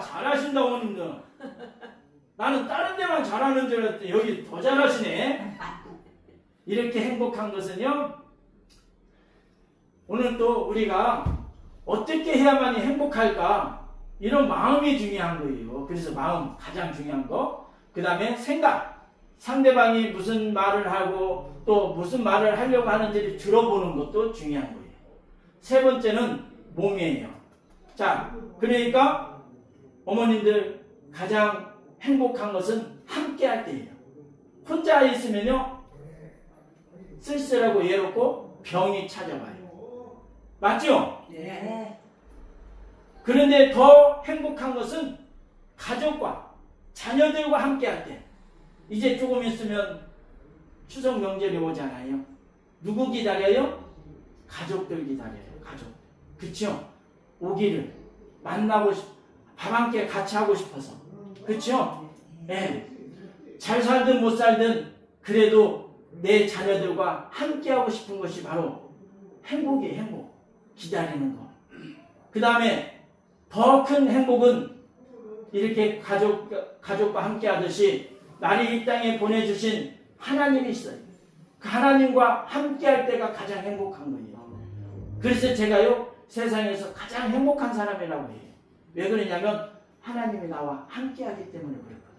잘하신다 어머님들. 나는 다른 데만 잘하는 줄 알았더니 여기 더 잘하시네. 이렇게 행복한 것은요. 오늘 또 우리가 어떻게 해야만 이 행복할까 이런 마음이 중요한 거예요. 그래서 마음 가장 중요한 거. 그 다음에 생각. 상대방이 무슨 말을 하고 또 무슨 말을 하려고 하는지를 들어보는 것도 중요한 거예요. 세 번째는 몸이에요. 자, 그러니까 어머님들 가장 행복한 것은 함께 할 때예요. 혼자 있으면요, 쓸쓸하고 외롭고 병이 찾아와요. 맞죠? 네. 그런데 더 행복한 것은 가족과 자녀들과 함께 할 때. 이제 조금 있으면 추석 명절이 오잖아요. 누구 기다려요? 가족들 기다려요. 가족. 그쵸? 오기를 만나고 싶, 밥 함께 같이 하고 싶어서. 그쵸? 예. 잘 살든 못 살든 그래도 내 자녀들과 함께 하고 싶은 것이 바로 행복이에요. 행복. 기다리는 거. 그 다음에 더 큰 행복은 이렇게 가족, 가족과 함께 하듯이 나를 이 땅에 보내주신 하나님이 있어요. 그 하나님과 함께 할 때가 가장 행복한 거예요. 그래서 제가요, 세상에서 가장 행복한 사람이라고 해요. 왜 그러냐면 하나님이 나와 함께 하기 때문에 그래요.